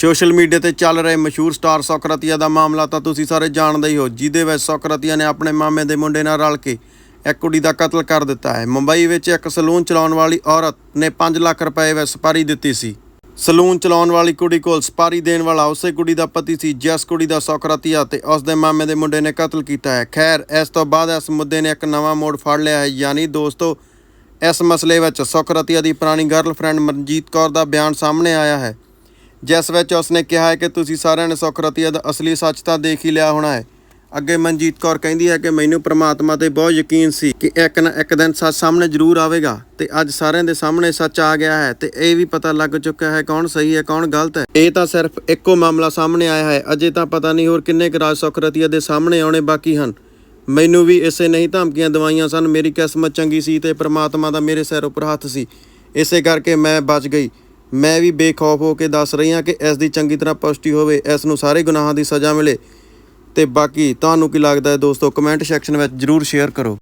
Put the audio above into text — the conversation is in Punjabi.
ਸੋਸ਼ਲ ਮੀਡੀਆ ਤੇ ਚੱਲ ਰਹੇ ਮਸ਼ਹੂਰ ਸਟਾਰ ਸੋਕਰਤੀਆ ਦਾ ਮਾਮਲਾ ਤਾਂ ਤੁਸੀਂ ਸਾਰੇ ਜਾਣਦੇ ਹੀ ਹੋ। ਜਿਹਦੇ ਵਿੱਚ ਸੋਕਰਤੀਆ ਨੇ ਆਪਣੇ ਮਾਮੇ ਦੇ ਮੁੰਡੇ ਨਾਲ ਰਲ ਕੇ ਇੱਕ ਕੁੜੀ ਦਾ ਕਤਲ ਕਰ ਦਿੱਤਾ ਹੈ। ਮੁੰਬਈ ਵਿੱਚ ਇੱਕ ਸਲੂਨ ਚਲਾਉਣ ਵਾਲੀ ਔਰਤ ਨੇ 5 ਲੱਖ ਰੁਪਏ ਵਿੱਚ ਸਪਾਰੀ ਦਿੱਤੀ ਸੀ। ਸਲੂਨ ਚਲਾਉਣ ਵਾਲੀ ਕੁੜੀ ਕੋਲ ਸਪਾਰੀ ਦੇਣ ਵਾਲਾ ਉਸੇ ਕੁੜੀ ਦਾ ਪਤੀ ਸੀ, ਜਿਸ ਕੁੜੀ ਦਾ ਸੋਕਰਤੀਆ ਤੇ ਉਸ ਦੇ ਮਾਮੇ ਦੇ ਮੁੰਡੇ ਨੇ ਕਤਲ ਕੀਤਾ ਹੈ। ਖੈਰ, ਇਸ ਤੋਂ ਬਾਅਦ ਇਸ ਮੁੱਦੇ ਨੇ ਇੱਕ ਨਵਾਂ ਮੋੜ ਫੜ ਲਿਆ ਹੈ। ਯਾਨੀ ਦੋਸਤੋ, ਇਸ ਮਸਲੇ ਵਿੱਚ ਸੋਕਰਤੀਆ ਦੀ ਪੁਰਾਣੀ ਗਰਲਫ੍ਰੈਂਡ ਮਨਜੀਤ ਕੌਰ ਦਾ ਬਿਆਨ ਸਾਹਮਣੇ ਆਇਆ ਹੈ। ਜਿਸ ਵਿੱਚ ਉਸਨੇ ਕਿਹਾ ਹੈ ਕਿ ਤੁਸੀਂ ਸਾਰਿਆਂ ਨੇ ਸੋਕਰਤੀਆ ਦਾ ਅਸਲੀ ਸੱਚ ਤਾਂ ਦੇਖ ਹੀ ਲਿਆ ਹੋਣਾ ਹੈ। ਅੱਗੇ ਮਨਜੀਤ ਕੌਰ ਕਹਿੰਦੀ ਹੈ ਕਿ ਮੈਨੂੰ ਪ੍ਰਮਾਤਮਾ ਤੇ ਬਹੁਤ ਯਕੀਨ ਸੀ ਕਿ ਇੱਕ ਨਾ ਇੱਕ ਦਿਨ ਸੱਚ ਸਾਹਮਣੇ ਜ਼ਰੂਰ ਆਵੇਗਾ ਤੇ ਅੱਜ ਸਾਰਿਆਂ ਦੇ ਸਾਹਮਣੇ ਸੱਚ ਆ ਗਿਆ ਹੈ ਤੇ ਇਹ ਵੀ ਪਤਾ ਲੱਗ ਚੁੱਕਾ ਹੈ ਕੌਣ ਸਹੀ ਹੈ, ਕੌਣ ਗਲਤ ਹੈ। ਇਹ ਤਾਂ ਸਿਰਫ ਇੱਕੋ ਮਾਮਲਾ ਸਾਹਮਣੇ ਆਇਆ ਹੈ, ਅਜੇ ਤਾਂ ਪਤਾ ਨਹੀਂ ਹੋਰ ਕਿੰਨੇ ਕੁ ਰਾਜ ਸੋਕਰਤੀਆ ਦੇ ਸਾਹਮਣੇ ਆਉਣੇ ਬਾਕੀ ਹਨ। ਮੈਨੂੰ ਵੀ ਇਸੇ ਨਹੀਂ ਧਮਕੀਆਂ ਦਵਾਈਆਂ ਸਨ, ਮੇਰੀ ਕਿਸਮਤ ਚੰਗੀ ਸੀ ਤੇ ਪ੍ਰਮਾਤਮਾ ਦਾ ਮੇਰੇ ਸਿਰ ਉੱਪਰ ਹੱਥ ਸੀ। ਇਸੇ ਕਰਕੇ ਮੈਂ ਬਚ ਗਈ। ਮੈਂ ਵੀ ਬੇਖੌਫ ਹੋ ਕੇ ਦੱਸ ਰਹੀ ਹਾਂ ਕਿ ਇਸ ਦੀ ਚੰਗੀ ਤਰ੍ਹਾਂ ਪੁਸ਼ਟੀ ਹੋਵੇ, ਇਸ ਨੂੰ ਸਾਰੇ ਗੁਨਾਹਾਂ ਦੀ ਸਜ਼ਾ ਮਿਲੇ। ਤੇ ਬਾਕੀ ਤੁਹਾਨੂੰ ਕੀ ਲੱਗਦਾ ਹੈ ਦੋਸਤੋ ਕਮੈਂਟ ਸੈਕਸ਼ਨ ਵਿੱਚ ਜਰੂਰ ਸ਼ੇਅਰ ਕਰੋ।